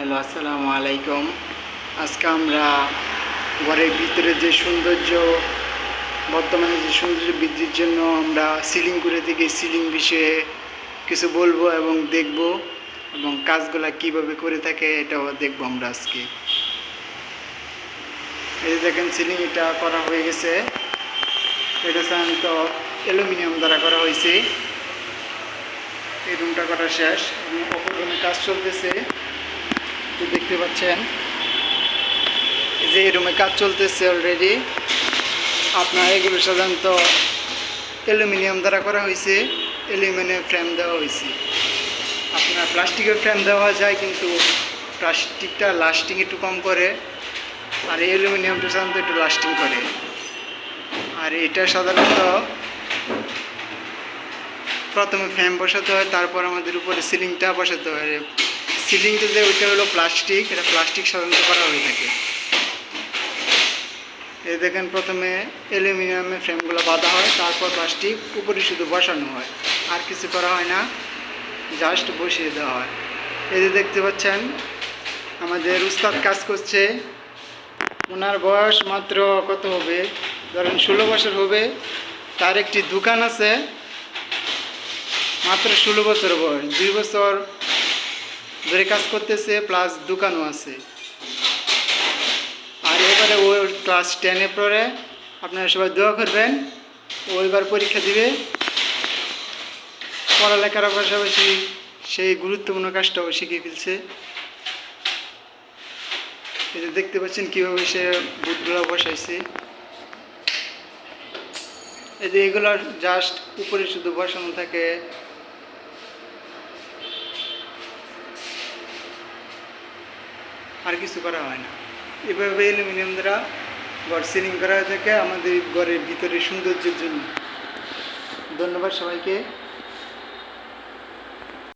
Hello, আসসালামু আলাইকুম। আজকে আমরা ঘরের ভিতরে যে সৌন্দর্য, বর্তমানে যে সৌন্দর্য বৃদ্ধির জন্য আমরা সিলিং করে থেকে সিলিং বিষয়ে কিছু বলব এবং দেখব এবং কাজগুলা কীভাবে করে থাকে এটাও দেখব আমরা আজকে। এই দেখেন সিলিং এটা করা হয়ে গেছে। এটা সাধারণত অ্যালুমিনিয়াম দ্বারা করা হয়েছে। এই রুমটা করা শেষ এবং অপর রুমে কাজ চলতেছে। তো দেখতে পাচ্ছেন। যে রুমে কাজ চলতেছে অলরেডি আপনার এগুলো সাধারণত অ্যালুমিনিয়াম দ্বারা করা হয়েছে, অ্যালুমিনিয়াম ফ্রেম দেওয়া হয়েছে। আপনার প্লাস্টিকের ফ্রেম দেওয়া যায়, কিন্তু প্লাস্টিকটা লাস্টিং একটু কম করে, আর অ্যালুমিনিয়ামটা সাধারণত একটু লাস্টিং করে। আর এটা সাধারণত প্রথমে ফ্যান বসাতে হয়, তারপর আমাদের উপরে সিলিংটা বসাতে হয়। সিলিংটা যে ওইটা হলো প্লাস্টিক, এটা প্লাস্টিক সাধারণত করা হয়ে থাকে। এই দেখেন প্রথমে অ্যালুমিনিয়ামের ফ্রেমগুলো বাঁধা হয়, তারপর প্লাস্টিক উপরে শুধু বসানো হয়। আর কিছু করা হয় না, জাস্ট বসিয়ে দেওয়া হয়। এই যে দেখতে পাচ্ছেন, আমাদের উস্তাদ কাজ করছে। ওনার বয়স মাত্র কত হবে? ধরেন ষোলো বছর হবে। তার একটি দোকান আছে, মাত্র ষোলো বছর বয়স। দুই বছর ধরে কাজ করতেছে প্লাস দোকানও আছে। আর এবারে ও ক্লাস টেনে পরে আপনারা সবাই দোয়া করবেন, ও এবার পরীক্ষা দিবে। পড়ালেখার পাশাপাশি সেই গুরুত্বপূর্ণ কাজটাও শিখে ফেলছে। এই যে দেখতে পাচ্ছেন কীভাবে সে বুটগুলো বসাইছে। এই যে এগুলো জাস্ট উপরে শুধু বসানো থাকে আর কিছু করা হয় না। এভাবে অ্যালুমিনিয়াম দ্বারা ঘর সিলিং করা থাকে আমাদের ঘরের ভিতরে সৌন্দর্যের জন্য। ধন্যবাদ সবাইকে।